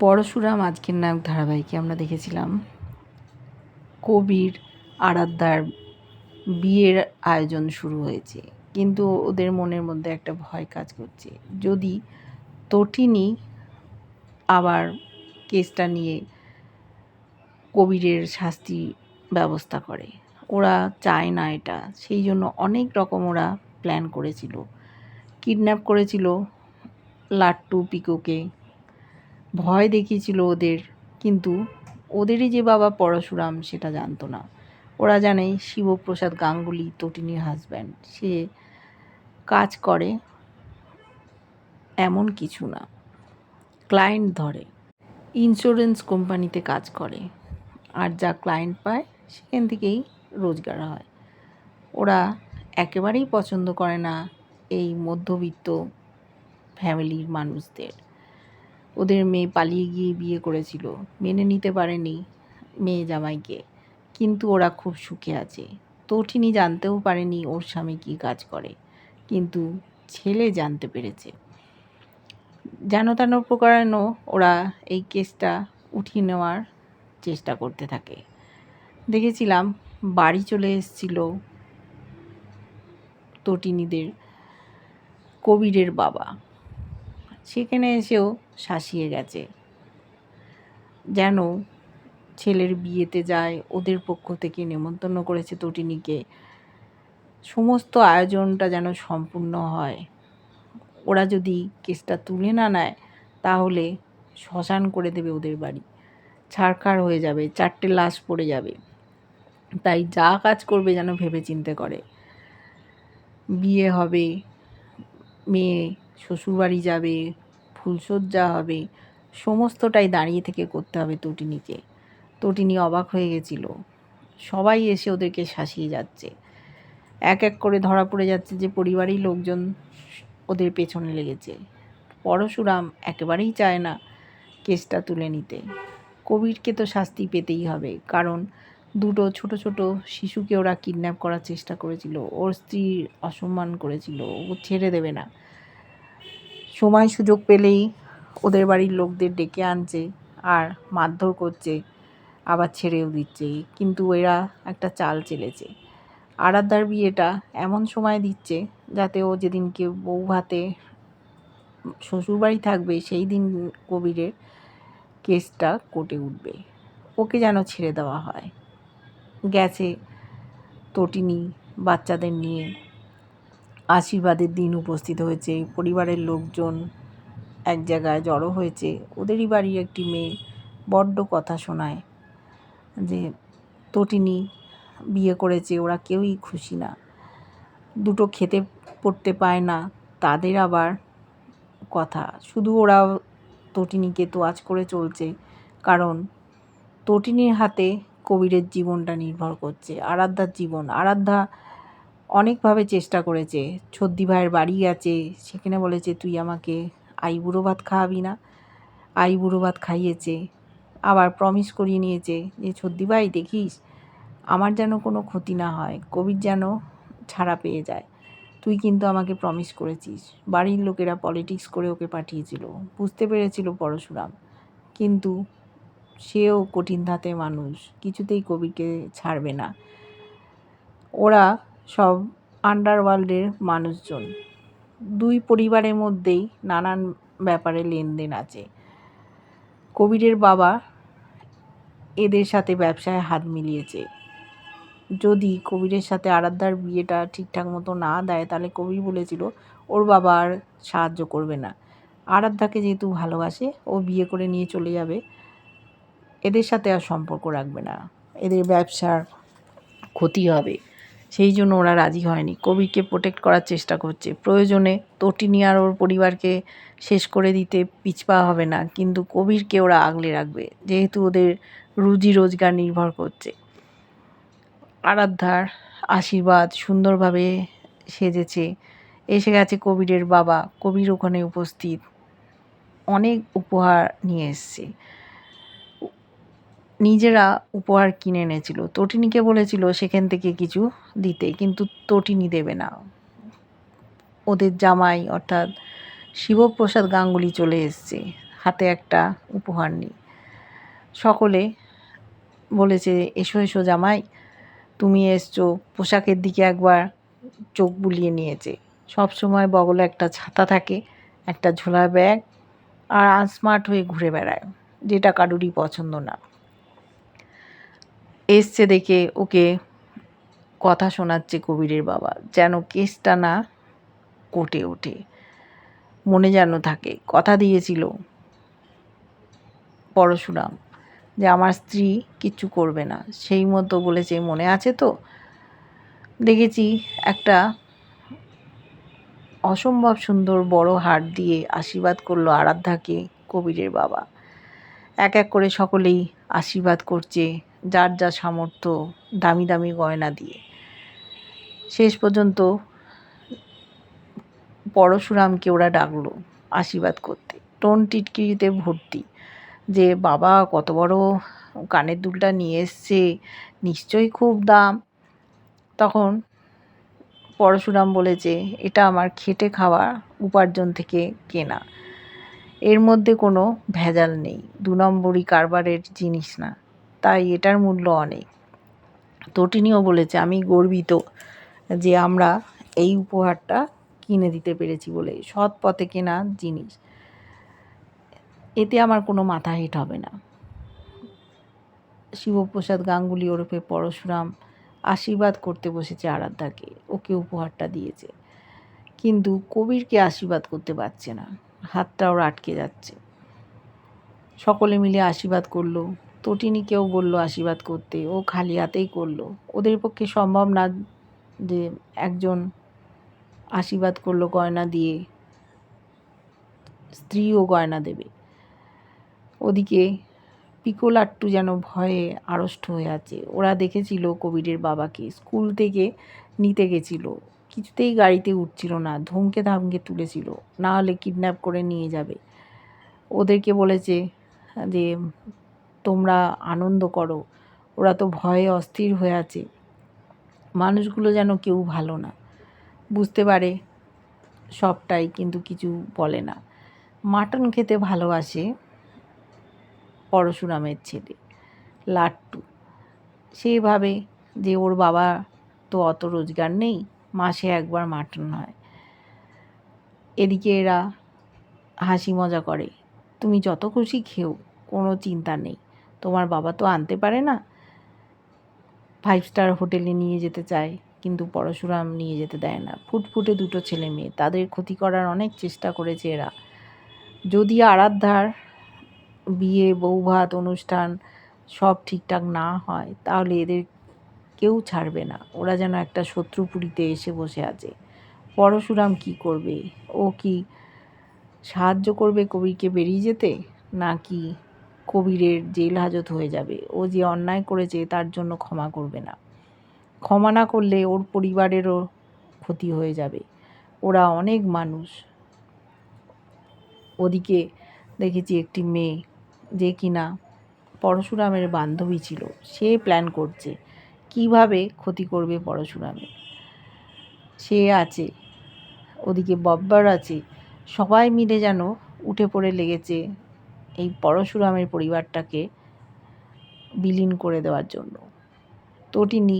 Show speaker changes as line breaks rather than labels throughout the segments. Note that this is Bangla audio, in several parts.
পরশুরাম আজকের নায়ক ধারাবাহিকে আমরা দেখেছিলাম। কবির আরাধ্যার বিয়ের আয়োজন শুরু হয়েছে, কিন্তু ওদের মনের মধ্যে একটা ভয় কাজ করছে। যদি তটিনী আবার কেসটা নিয়ে কবিরের শাস্তি ব্যবস্থা করে, ওরা চায় না এটা। সেই জন্য অনেক রকম ওরা প্ল্যান করেছিল। কিডন্যাপ করেছিল লাট্টু, পিকোকে। ভয় দেখিয়েছিল ওদের, কিন্তু ওদেরই যে বাবা পরশুরাম সেটা জানতো না। ওরা জানে শিবপ্রসাদ গাঙ্গুলি, তটিনীর হাজব্যান্ড সে কাজ করে এমন কিছু না। ক্লায়েন্ট ধরে। ইন্স্যুরেন্স কোম্পানিতে কাজ করে। আর যা ক্লায়েন্ট পায়, সেখান থেকেই রোজগার হয়। ওরা একেবারেই পছন্দ করে না এই মধ্যবিত্ত ফ্যামিলির মানুষদের। ওদের মেয়ে পালিয়ে গিয়ে বিয়ে করেছিল। মেনে নিতে পারেনি মেয়ে জামাইকে। কিন্তু ওরা খুব সুখে আছে। তটিনী জানতেও পারেনি ওর স্বামী কী কাজ করে। কিন্তু ছেলে জানতে পেরেছে। যেন তেন প্রকারেণ ওরা এই কেসটা উঠিয়ে নেওয়ার চেষ্টা করতে থাকে। দেখেছিলাম বাড়ি চলে এসেছিল তটিনীদের কবিরের বাবা। সেখানে এসেও শাসিয়ে গেছে। যেন ছেলের বিয়েতে যায়, ওদের পক্ষ থেকে নেমন্তন্ন করেছে তটিনীকে। সমস্ত আয়োজনটা যেন সম্পূর্ণ হয়। ওরা যদি কেসটা তুলে না নেয়, তাহলে শ্মশান করে দেবে ওদের বাড়ি। ছাড়খাড় হয়ে যাবে, চারটে লাশ পড়ে যাবে। তাই যা কাজ করবে যেন ভেবে চিনতে করে। বিয়ে হবে, মেয়ে শ্বশুরবাড়ি যাবে ফুলসজ্জা হবে। সমস্তটাই দাঁড়িয়ে থেকে করতে হবে তটিনীকে। তটিনী অবাক হয়ে গেছিল। সবাই এসে ওদেরকে শাসিয়ে যাচ্ছে। এক এক করে ধরা পড়ে যাচ্ছে যে পরিবারের লোকজন ওদের পেছনে লেগেছে। পরশুরাম একেবারেই চায় না কেসটা তুলে নিতে। কবিরকে তো শাস্তি পেতেই হবে, কারণ দুটো ছোট ছোট শিশুকে ওরা কিডন্যাপ করার চেষ্টা করেছিল। ওর স্ত্রীর অসম্মান করেছিল। ও ছেড়ে দেবে না। সময় সুযোগ পেলেই ওদের বাড়ির লোকদের ডেকে আনছে আর মারধর করছে, আবার ছেড়েও দিচ্ছে। কিন্তু এরা একটা চাল চেলেছে। আরাধ্যার বিয়েটা এমন সময় দিচ্ছে যাতে ও যেদিনকে বউ ভাতে শ্বশুরবাড়ি থাকবে, সেই দিন কবিরের কেসটা কোর্টে উঠবে। ওকে যেন ছেড়ে দেওয়া হয়। গেছে তটিনী বাচ্চাদের নিয়ে আশীর্বাদের দিন উপস্থিত হয়েছে। পরিবারের লোকজন এক জায়গায় জড়ো হয়েছে। ওদেরই বাড়ির একটি মেয়ে বড্ড কথা শোনায় যে, তটিনী বিয়ে করেছে, ওরা কেউই খুশি না। দুটো খেতে পড়তে পায় না, তাদের আবার কথা। শুধু ওরা তটিনীকে তোয়াজ করে চলছে, কারণ তটিনীর হাতে কবিরের জীবনটা নির্ভর করছে। আরাধ্যার জীবন, আরাধ্যা অনেকভাবে চেষ্টা করেছে। ছদ্দি ভাইয়ের বাড়ি গেছে সেখানে বলেছে, তুই আমাকে আই বুড়ো ভাত খাওয়াবি না। আই বুড়ো ভাত খাইয়েছে। আবার প্রমিস করিয়ে নিয়েছে যে, ছদ্দি ভাই, দেখিস, আমার যেন কোনো ক্ষতি না হয়, কোভিড যেন ছাড়া পেয়ে যায়। তুই কিন্তু আমাকে প্রমিস করেছিস। বাড়ির লোকেরা পলিটিক্স করে ওকে পাঠিয়েছিল। বুঝতে পেরেছিল পরশুরাম। কিন্তু সেও কঠিন ধাতে মানুষ, কিছুতেই কবিকে ছাড়বে না। ওরা সব আন্ডারওয়ার্ল্ডের মানুষজন। দুই পরিবারের মধ্যেই নানান ব্যাপারে লেনদেন আছে। কবিরের বাবা এদের সাথে ব্যবসায় হাত মিলিয়েছে। যদি কবিরের সাথে আরাধ্যার বিয়েটা ঠিকঠাক মতো না দেয়, তাহলে কবির বলেছিল, ওর বাবা আর সাহায্য করবে না। আরাধ্যাকে যেহেতু ভালোবাসে, ও বিয়ে করে নিয়ে চলে যাবে। এদের সাথে আর সম্পর্ক রাখবে না। এদের ব্যবসার ক্ষতি হবে। সেই জন্য ওরা রাজি হয়নি। কবিরকে প্রোটেক্ট করার চেষ্টা করছে। প্রয়োজনে তটিনী আর ওর পরিবারকে শেষ করে দিতে পিছপা হবে না। কিন্তু কবিরকে ওরা আগলে রাখবে। যেহেতু ওদের রুজি রোজগার নির্ভর করছে। আরাধ্যার আশীর্বাদ সুন্দরভাবে সেজেছে। এসে গেছে কবিরের বাবা। কবির ওখানে উপস্থিত। অনেক উপহার নিয়ে এসছে। নিজেরা উপহার কিনে এনেছিল। তটিনীকে বলেছিল, সেখান থেকে কিছু দিতে। কিন্তু তটিনী দেবে না। ওদের জামাই অর্থাৎ শিবপ্রসাদ গাঙ্গুলি চলে এসছে, হাতে একটা উপহার নিয়ে। সকলে বলেছে, এসো এসো জামাই, তুমি এসছো। পোশাকের দিকে একবার চোখ বুলিয়ে নিয়েছে। সব সময় বগলে একটা ছাতা থাকে, একটা ঝোলা ব্যাগ, আর আনস্মার্ট হয়ে ঘুরে বেড়ায়, যেটা কারুরই পছন্দ না। এসছে দেখে ওকে কথা শোনাচ্ছে কবিরের বাবা, যেন কেসটা না কোটে ওঠে। মনে যেন থাকে, কথা দিয়েছিল পরশুরাম যে আমার স্ত্রী কিচ্ছু করবে না। সেই মতো বলেছে, মনে আছে তো? দেখেছি একটা অসম্ভব সুন্দর বড় হাট দিয়ে আশীর্বাদ করল আরাধ্যাকে কবিরের বাবা। এক এক করে সকলেই আশীর্বাদ করছে যার যা সামর্থ্য দামি দামি গয়না দিয়ে। শেষ পর্যন্ত পরশুরামকে ওরা ডাকলো আশীর্বাদ করতে। টোন টিটকিরিতে ভর্তি। যে, বাবা, কত বড় কানের দুলটা নিয়ে এসছে, নিশ্চয়ই খুব দাম। তখন পরশুরাম বলেছে এটা আমার খেটে খাওয়া উপার্জন থেকে কেনা। এর মধ্যে কোনো ভেজাল নেই, দু নম্বরই কারবারের জিনিস না। তাই এটার মূল্য অনেক। তটিনীও বলেছে, আমি গর্বিত যে আমরা এই উপহারটা কিনে দিতে পেরেছি বলে, সৎ পথে কেনা জিনিস। এতে আমার কোনো মাথা হেট হবে না। শিবপ্রসাদ গাঙ্গুলি ওরফে পরশুরাম আশীর্বাদ করতে বসেছে আরাধ্যাকে। ওকে উপহারটা দিয়েছে। কিন্তু কবিরকে আশীর্বাদ করতে পারছে না। হাতটা ওর আটকে যাচ্ছে। সকলে মিলে আশীর্বাদ করল। তটিনীকেও বলল আশীর্বাদ করতে, ও খালি হাতেই করল। ওদের পক্ষে সম্ভব না যে একজন আশীর্বাদ করল গয়না দিয়ে, স্ত্রীও গয়না দেবে। ওদিকে পিকোলাট্টু যেন ভয়ে আড়ষ্ট হয়ে আছে। ওরা দেখেছিল কোভিডের বাবাকে, স্কুল থেকে নিতে গেছিল, কিছুতেই গাড়িতে উঠছিল না, ধমকে ধামকে তুলেছিল, না হলে কিডন্যাপ করে নিয়ে যাবে। ওদেরকে বলেছে যে তোমরা আনন্দ করো। ওরা তো ভয়ে অস্থির হয়ে আছে। মানুষগুলো যেন কেউ ভালো না। বুঝতে পারে সবটাই, কিন্তু কিছু বলে না। মাটন খেতে ভালোবাসে পরশুরামের ছেলে, লাট্টু। সেভাবে যে ওর বাবা তো অত রোজগার নেই, মাসে একবার মাটন হয়। এদিকে এরা হাসি মজা করে। তুমি যত খুশি খেও, কোনো চিন্তা নেই। তোমার বাবা তো আনতে পারে না। ফাইভ স্টার হোটেলে নিয়ে যেতে চায়, কিন্তু পরশুরাম নিয়ে যেতে দেয় না। ফুটফুটে দুটো ছেলে মেয়ে, তাদের ক্ষতি করার অনেক চেষ্টা করেছে এরা। যদি আরাধ্যার বিয়ে, বৌভাত অনুষ্ঠান সব ঠিকঠাক না হয়, তাহলে এদের কেউ ছাড়বে না। ওরা যেন একটা শত্রুপুরীতে এসে বসে আছে। পরশুরাম কি করবে? ও কি সাহায্য করবে কবিকে বেরিয়ে যেতে? নাকি কবিরের জেল হাজত হয়ে যাবে। ও যে অন্যায় করেছে তার জন্য ক্ষমা করবে না। ক্ষমা না করলে ওর পরিবারেরও ক্ষতি হয়ে যাবে। ওরা অনেক মানুষ। ওদিকে দেখেছি একটি মেয়ে যে কিনা পরশুরামের বান্ধবী ছিল। সে প্ল্যান করছে কীভাবে ক্ষতি করবে পরশুরামের। সে আছে, ওদিকে বব্বার আছে। সবাই মিলে যেন উঠে পড়ে লেগেছে এই পরশুরামের পরিবারটাকে বিলীন করে দেওয়ার জন্য। তটিনী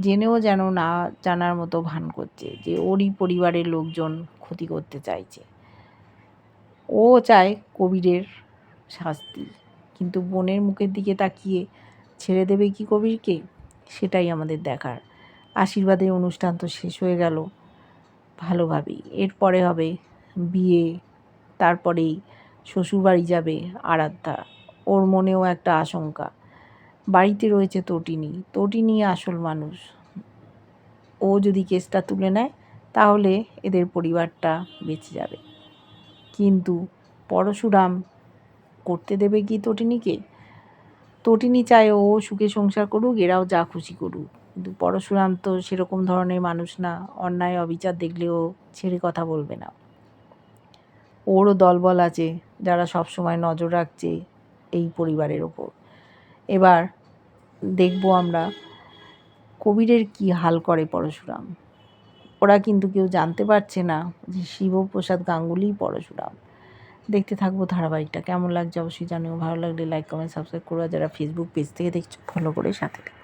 জেনেও যেন না জানার মতো ভান করছে যে ওরই পরিবারের লোকজন ক্ষতি করতে চাইছে। ও চায় কবিরের শাস্তি, কিন্তু বোনের মুখের দিকে তাকিয়ে ছেড়ে দেবে কি কবিরকে? সেটাই আমাদের দেখার। আশীর্বাদের অনুষ্ঠান তো শেষ হয়ে গেল। ভালোভাবেই এরপরে হবে বিয়ে, তারপরেই শ্বশুরবাড়ি যাবে আরাধ্যা। ওর মনেও একটা আশঙ্কা। বাড়িতে রয়েছে তটিনী। তটিনী আসল মানুষ। ও যদি কেসটা তুলে নেয়, তাহলে এদের পরিবারটা বেঁচে যাবে। কিন্তু পরশুরাম করতে দেবে কি তটিনীকে? তটিনী চায় ও সুখে সংসার করুক, এরাও যা খুশি করুক। কিন্তু পরশুরাম তো সেরকম ধরনের মানুষ না। অন্যায়, অবিচার দেখলেও ছেড়ে কথা বলবে না। ওরও দলবল আছে যারা সব সময় নজর রাখছে এই পরিবারের ওপর। এবার দেখব আমরা কবিরের কি হাল করে পরশুরাম। ওরা কিন্তু কেউ জানতে পারছে না যে শিবপ্রসাদ গাঙ্গুলি পরশুরাম। দেখতে থাকব ধারাবাহিকটা। কেমন লাগছে অবশ্যই জানিও। ভালো লাগলে লাইক কমেন্ট সাবস্ক্রাইব করো। যারা ফেসবুক পেজ থেকে দেখছ ফলো করে সাথে